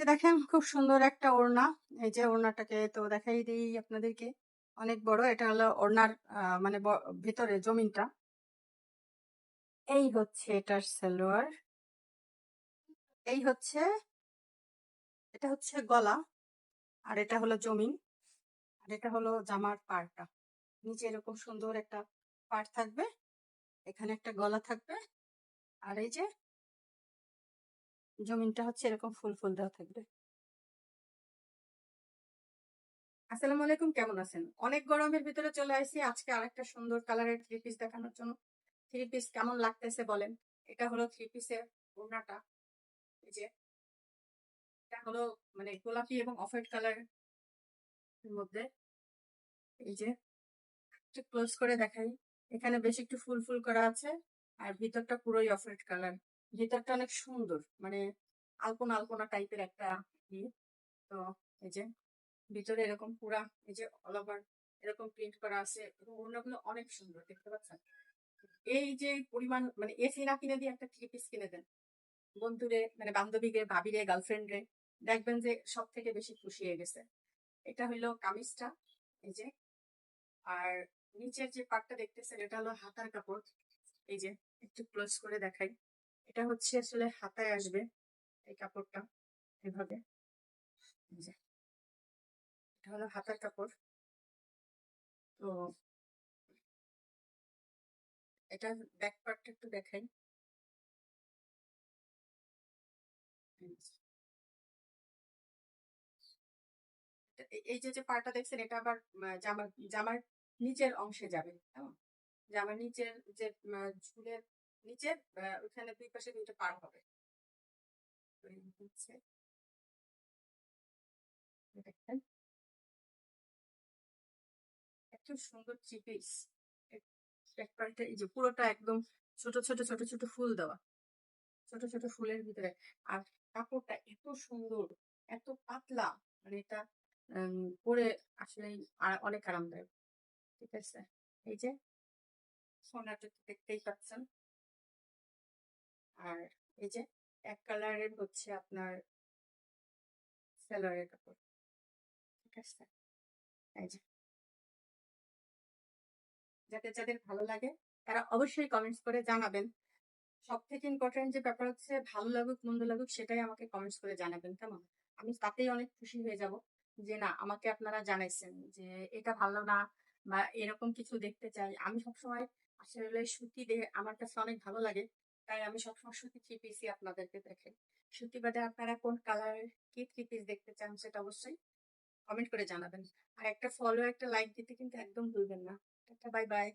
দেখেন খুব সুন্দর একটা ওড়না। এই যে ওড়নাটাকে তো দেখাই দিই আপনাদেরকে। অনেক বড়। এটা হলো ওড়নার মানে ভিতরে জমিনটা। এই হচ্ছে এটার সালোয়ার। এই হচ্ছে, এটা হচ্ছে গলা। আর এটা হলো জমিন। আর এটা হলো জামার পাড়টা। নিচে এরকম সুন্দর একটা পাড় থাকবে। এখানে একটা গলা থাকবে। আর এই যে জমিনটা হচ্ছে এরকম ফুল ফুল দেওয়া থাকবে। আসসালামু আলাইকুম, কেমন আছেন? অনেক গরমের ভিতরে চলে আসছি আজকে আরেকটা সুন্দর কালারের থ্রি পিস দেখানোর জন্য। থ্রি পিস কেমন লাগতেছে বলেন? এটা হলো থ্রি পিসের ওড়নাটা। এই যে, এটা হলো মানে গোলাপি এবং অফ হোয়াইট কালারের মধ্যে। এই যে, একটু ক্লোজ করে দেখাই। এখানে বেশ একটু ফুল ফুল করা আছে। আর ভিতরটা পুরোই অফ হোয়াইট কালার ভিতরটা অনেক সুন্দর। মানে আলপনা আলপনা টাইপের একটা ইয়ে। তো এই যে ভিতরে এরকম পুরা এই যে অল ওভার এরকম প্রিন্ট করা আছে এবং ওড়নাগুলো অনেক সুন্দর, দেখতে পাচ্ছেন? এই যে পরিমাণ মানে এসি না কিনে দিয়ে একটা থ্রি পিস কিনে দেন। বন্ধুরে মানে বান্ধবীকে, ভাবিরে গার্লফ্রেন্ডরে দেখবেন যে সব থেকে বেশি খুশি হয়ে গেছে। এটা হইল কামিজটা, এই যে। আর নিচের যে পাটটা দেখতেছেন, এটা হলো হাতার কাপড়। এই যে একটু ক্লোজ করে দেখাই। এটা হচ্ছে আসলে হাতায় আসবে, এই কাপড়টা এভাবে। এটা হলো হাতার কাপড়। তো এটার ব্যাক পার্টটা একটু দেখাই। এই যে। যে পার্টটা দেখছেন, এটা আবার জামার জামার নিচের অংশে যাবে জামার নিচের যে ঝুলের নিচের আহ, ওখানে দুই পাশে দুইটা পার হবে। এত সুন্দর থ্রি পিস ব্যাক এই যে পুরোটা একদম ছোট ছোট ছোট ছোট ফুল দেওয়া। ছোট ছোট ফুলের ভিতরে। আর কাপড়টা এত সুন্দর এত পাতলা। মানে এটা পরে আসলে অনেক আরামদায়ক। ঠিক আছে? এই যে সোনাটা দেখতেই পাচ্ছেন। আর এই যে এক কালারের হচ্ছে আপনার সালোয়ারের কাপড়। ঠিক আছে? এই যে। যাদের যাদের ভালো লাগে, তারা অবশ্যই কমেন্টস করে জানাবেন। সব থেকে ইম্পর্টেন্ট যে ব্যাপার হচ্ছে ভালো লাগুক, মন্দ লাগুক, সেটাই আমাকে কমেন্টস করে জানাবেন, কেমন? আমি তাতেই অনেক খুশি হয়ে যাব যে না, আমাকে আপনারা জানাইছেন যে এটা ভালো না বা এরকম কিছু দেখতে চাই। আমি সবসময় আসলে সুতি আমার কাছে অনেক ভালো লাগে। তাই আমি সবসময় সুতি থ্রি পিসই আপনাদেরকে দেখাই। সুতি বাদে আপনারা কোন কালার কি থ্রি পিস দেখতে চান সেটা অবশ্যই কমেন্ট করে জানাবেন। আর একটা ফলো একটা লাইক দিতে কিন্তু একদম ভুলবেন না। Bye bye